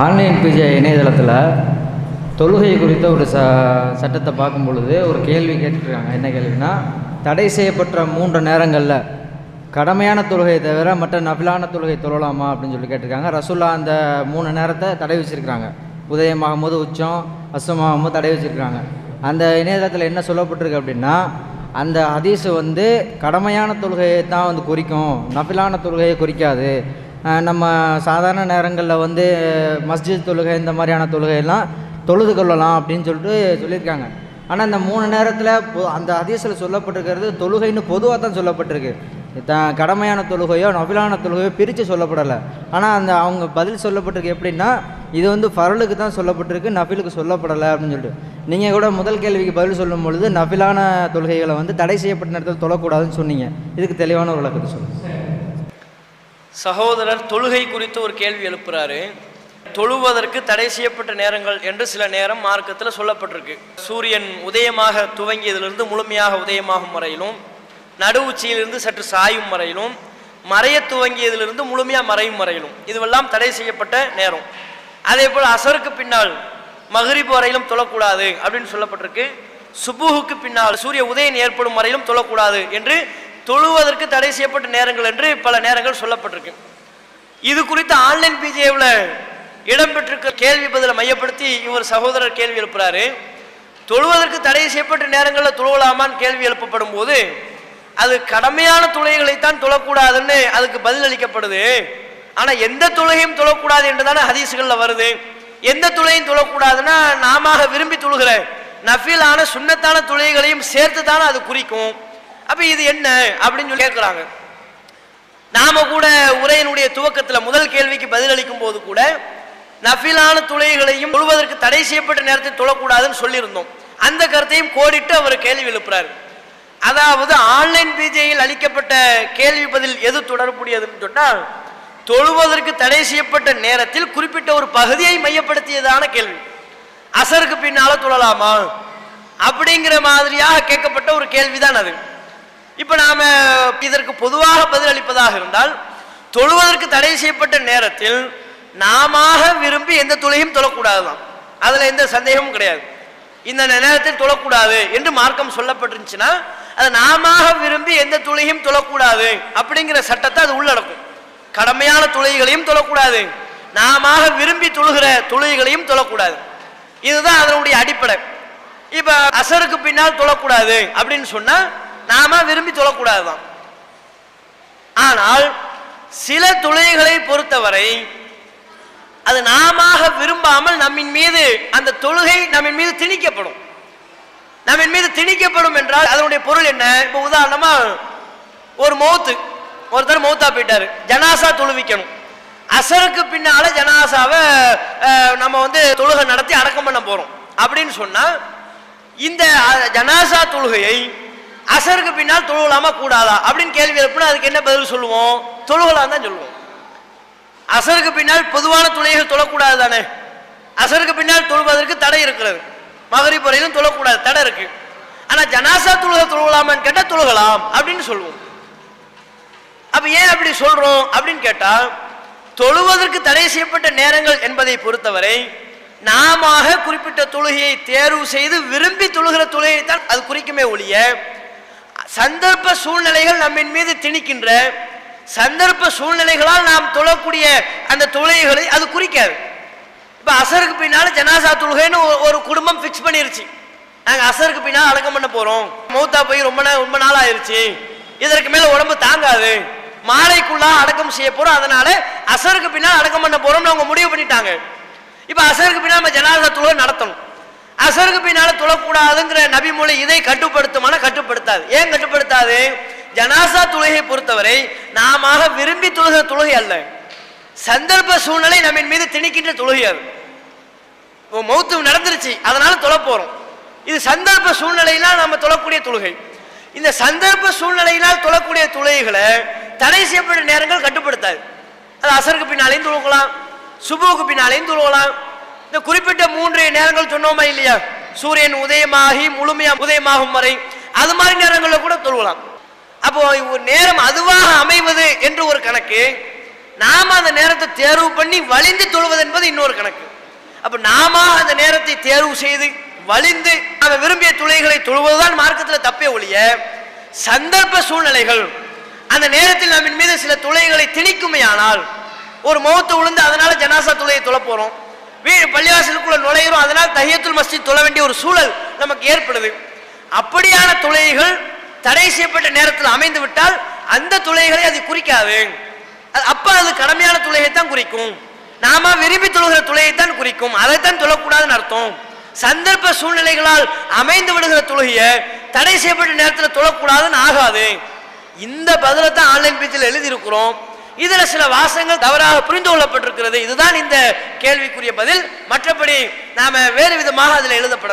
Online PJ இணையதளத்தில் தொழுகை குறித்த ஒரு ச சட்டத்தை பார்க்கும் பொழுது ஒரு கேள்வி கேட்டுருக்காங்க என்ன கேள்வினா தடை செய்யப்பட்ட மூன்று நேரங்களில் கடமையான தொழுகையை தவிர மற்ற நபிலான தொழுகை தொழலாமா அப்படின்னு சொல்லி கேட்டிருக்காங்க. ரசுல்லா அந்த மூணு நேரத்தை தடை வச்சுருக்காங்க உதயமாகும் போது உச்சம் அஸ்தமாகும் போது தடை வச்சிருக்காங்க அந்த இணையதளத்தில் என்ன சொல்லப்பட்டிருக்கு அப்படின்னா அந்த ஹதீஸு வந்து கடமையான தொழுகையை தான் வந்து குறிக்கும் நபிலான தொழுகையை குறிக்காது. நம்ம சாதாரண நேரங்களில் வந்து மஸ்ஜித் தொழுகை இந்த மாதிரியான தொழுகையெல்லாம் தொழுது கொள்ளலாம் அப்படின்னு சொல்லிட்டு சொல்லியிருக்காங்க. ஆனால் இந்த மூணு நேரத்தில் அந்த அதிசயில் சொல்லப்பட்டிருக்கிறது தொழுகைன்னு பொதுவாக தான் சொல்லப்பட்டிருக்கு. த கடமையான தொழுகையோ நபிலான தொழுகையோ பிரித்து சொல்லப்படலை. ஆனால் அந்த அவங்க பதில் சொல்லப்பட்டிருக்கு எப்படின்னா இது வந்து ஃபரலுக்கு தான் சொல்லப்பட்டிருக்கு நஃபிலுக்கு சொல்லப்படலை அப்படின்னு சொல்லிட்டு. நீங்கள் கூட முதல் கேள்விக்கு பதில் சொல்லும் பொழுது நஃபிலான தொழுகைகளை வந்து தடை செய்யப்பட்ட நேரத்தில் தொழக்கூடாதுன்னு சொன்னீங்க. இதுக்கு தெளிவான ஒரு விளக்கத்தை சொல்லுங்கள் சகோதரர் தொழுகை குறித்து ஒரு கேள்வி எழுப்புறாரு. தொழுவதற்கு தடை செய்யப்பட்ட நேரங்கள் என்று சில நேரம் மார்க்கத்தில் சொல்லப்பட்டிருக்கு. சூரியன் உதயமாக துவங்கியதிலிருந்து முழுமையாக உதயமாகும் வரையிலும் நடு உச்சியிலிருந்து சற்று சாயும் வரையிலும் மறைய துவங்கியதிலிருந்து முழுமையாக மறையும் வரையிலும் இதுவெல்லாம் தடை செய்யப்பட்ட நேரம். அதே போல் அசருக்கு பின்னால் மகரிப் வரையிலும் தொழக்கூடாது அப்படின்னு சொல்லப்பட்டிருக்கு. சுபுகுக்கு பின்னால் சூரிய உதயம் ஏற்படும் வரையிலும் தொழக்கூடாது என்று தொழுவதற்கு தடை செய்யப்பட்ட நேரங்கள் என்று பல நேரங்கள் சொல்லப்பட்டிருக்கு. இது குறித்து ஆன்லைன் பிஜேவில் இடம்பெற்றிருக்க கேள்வி பதிலை மையப்படுத்தி இவர் சகோதரர் கேள்வி எழுப்புறாரு. தொழுவதற்கு தடை செய்யப்பட்ட நேரங்களில் தொழுவலாமான்னு கேள்வி எழுப்பப்படும் போது அது கடமையான தொழுகைகளைத்தான் தொழக்கூடாதுன்னு அதுக்கு பதில் அளிக்கப்படுது. ஆனால் எந்த தொழுகையும் தொழக்கூடாது என்று தானே ஹதீஸுகளில் வருது. எந்த தொழுகையும் தொழக்கூடாதுன்னா நாம விரும்பி தொழுகிற நஃபீலான சுண்ணத்தான தொழுகைகளையும் சேர்த்து தானே அது குறிக்கும். அப்போ இது என்ன அப்படின்னு சொல்லி கேட்குறாங்க. நாம கூட உரையினுடைய துவக்கத்தில் முதல் கேள்விக்கு பதிலளிக்கும் போது கூட நஃபிலான துளைகளையும் முழுவதற்கு தடை செய்யப்பட்ட நேரத்தில் தொழக்கூடாதுன்னு சொல்லியிருந்தோம். அந்த கருத்தையும் கோடிட்டு அவர் கேள்வி எழுப்புறாரு. அதாவது ஆன்லைன் பிஜேயில் அளிக்கப்பட்ட கேள்வி பதில் எது தொடர்புடையதுன்னு சொன்னால் தொழுவதற்கு தடை செய்யப்பட்ட நேரத்தில் குறிப்பிட்ட ஒரு பகுதியை மையப்படுத்தியதான கேள்வி. அசருக்கு பின்னால தொழலாமா? அப்படிங்கிற மாதிரியாக கேட்கப்பட்ட ஒரு கேள்விதான் அது. இப்ப நாம இதற்கு பொதுவாக பதிலளிப்பதாக இருந்தால் தொழுவதற்கு தடை செய்யப்பட்ட நேரத்தில் நாம விரும்பி எந்த தொழுகையும் தொழக்கூடாதுதான். அதுல எந்த சந்தேகமும் கிடையாது. இந்த நேரத்தில் தொழக்கூடாது என்று மார்க்கம் சொல்லப்பட்டிருந்துச்சுன்னா அது நாம விரும்பி எந்த தொழுகையும் தொழக்கூடாது அப்படிங்கிற சட்டத்தை அது உள்ளடக்கும். கடமையான தொழுகைகளையும் தொழக்கூடாது. நாம விரும்பி தொழுகிற தொழுகைகளையும் தொழக்கூடாது. இதுதான் அதனுடைய அடிப்படை. இப்ப அசருக்கு பின்னால் தொழக்கூடாது அப்படின்னு சொன்னா நாம விரும்பி சொல்லக்கூடாதுதான். ஆனால் சில தொழுகைகளை பொறுத்தவரை அது நாம விரும்பாமல் நம்மின் மீது அந்த தொழுகை நம்மின் மீது திணிக்கப்படும். நம்மின் மீது திணிக்கப்படும் என்றால் அதனுடைய பொருள் என்ன? இப்போ உதாரணமா ஒரு மௌத்து ஒருத்தர் மௌத்தா போயிட்டாரு ஜனாசா தொழுவிக்கணும். அசருக்கு பின்னால ஜனாசாவை நம்ம வந்து தொழுகை நடத்தி அடக்கம் பண்ண போறோம். அப்படின்னு சொன்னா இந்த ஜனாசா தொழுகையை அசருக்கு பின்னால் தொழுகலாமா கூடாதா? அப்படின்னு கேள்வி எழுப்புனா அதுக்கு என்ன பதில் சொல்லுவோம்? தொழுகலாம் தான் சொல்லுவோம். அசருக்கு பின்னால் பொதுவான துணைகள் தொழக்கூடாது தானே? அசருக்கு பின்னால் தொழுவதற்கு தடை இருக்கிறது. மகரிப் வரையிலும் தொழக்கூடாது தடை இருக்கு. ஆனா ஜனாசா தொழுக தொழுகலாமான்னு கேட்டா தொழுகலாம் அப்படின்னு சொல்லுவோம். அப்ப ஏன் அப்படி சொல்றோம் அப்படின்னு கேட்டா தொழுவதற்கு தடை செய்யப்பட்ட நேரங்கள் என்பதை பொறுத்தவரை நாம குறிப்பிட்ட தொழுகையை தேர்வு செய்து விரும்பி தொழுகிற தொழுகையை தான் அது குறிக்குமே ஒழிய சந்தர்ப்ப சூழ்நிலைகள் நம்மின் மீது திணிக்கின்ற சந்தர்ப்ப சூழ்நிலைகளால் நாம் தொழக்கூடிய அந்த தொழுகைகளை அது குறிக்காது. இப்போ அசருக்கு பின்னால் ஜனாசா தொழுகைன்னு ஒரு குடும்பம் ஃபிக்ஸ் பண்ணிருச்சு. நாங்கள் அசருக்கு பின்னால் அடக்கம் பண்ண போகிறோம் மௌத்தா போய் ரொம்ப நாள் ரொம்ப நாள் ஆயிடுச்சு இதற்கு மேலே உடம்பு தாங்காது. மாலைக்குள்ளா அடக்கம் செய்ய போகிறோம் அதனால அசருக்கு பின்னால் அடக்கம் பண்ண போகிறோம்னு அவங்க முடிவு பண்ணிட்டாங்க. இப்போ அசருக்கு பின்னால் நம்ம ஜனாசா தொழுகை நடத்தணும். அசருக்கு பின்னால் தொழக்கூடாதுங்கிற நபிமொழி இதை கட்டுப்படுத்துமான கட்டுப்படுத்தாது. ஏன் கட்டுப்படுத்தாது? ஜனாசா தொழுகையை பொறுத்தவரை நாம விரும்பி தொழுகிற தொழுகை அல்ல. சந்தர்ப்ப சூழ்நிலை நம்மின் மீது திணிக்கின்ற தொழுகை அது. மௌத்து நடந்துருச்சு அதனால தொலை போறோம். இது சந்தர்ப்ப சூழ்நிலையினால் நம்ம தொழக்கூடிய தொழுகை இந்த சந்தர்ப்ப சூழ்நிலையினால் தொழக்கூடிய தொழுகைகளை தடை செய்யப்பட்ட நேரங்கள் கட்டுப்படுத்தாது. அது அசருக்கு பின்னாலையும் தொழுகலாம் சுபுவுக்கு பின்னாலையும் தொழுகலாம் இந்த குறிப்பிட்ட மூன்று நேரங்கள் சொன்னோமா இல்லையா? சூரியன் உதயமாகி முழுமையா உதயமாகும் வரை அது மாதிரி நேரங்களில் கூட தொழுவலாம். அப்போ ஒரு நேரம் அதுவாக அமைவது என்று ஒரு கணக்கு நாம அந்த நேரத்தை தேர்வு பண்ணி வலிந்து தொழுவது என்பது இன்னொரு கணக்கு. அப்ப நாம அந்த நேரத்தை தேர்வு செய்து வலிந்து நாம விரும்பிய துளைகளை தொழுவதுதான் மார்க்கத்தில் தப்பே ஒழிய சந்தர்ப்ப சூழ்நிலைகள் அந்த நேரத்தில் நம்மின் மீது சில துளைகளை திணிக்குமையானால் ஒரு முகத்தை விழுந்து அதனால ஜனாசா துளையை தொழ போகிறோம் வீடு பள்ளிவாசலுக்குள்ள நுழையிறோம் அதனால் தையத்துல் மஸ்ஜித் தொழ வேண்டிய ஒரு சூழல் நமக்கு ஏற்படுது. அப்படியான துளைகள் தடை செய்யப்பட்ட நேரத்தில் அமைந்து விட்டால் அந்த துளைகளை அது குறிக்காது. அது- அப்ப அது கடமையான துளையைத்தான் குறிக்கும். நாம விரும்பி தொழுகிற துளையைத்தான் குறிக்கும். அதைத்தான் தொழக்கூடாதுன்னு அர்த்தம். சந்தர்ப்ப சூழ்நிலைகளால் அமைந்து விடுகிற தொழுகைய தடை செய்யப்பட்ட நேரத்தில் தொழக்கூடாதுன்னு ஆகாது. இந்த பதிலை தான் ஆன்லைன் பேஜில் எழுதியிருக்கிறோம். இதுல சில வாசங்கள் தவறாக புரிந்து கொள்ளப்பட்டிருக்கிறது. இதுதான் இந்த கேள்விக்குரிய பதில். மற்றபடி நாம வேறு விதமாக அதில் எழுதப்படவில்லை.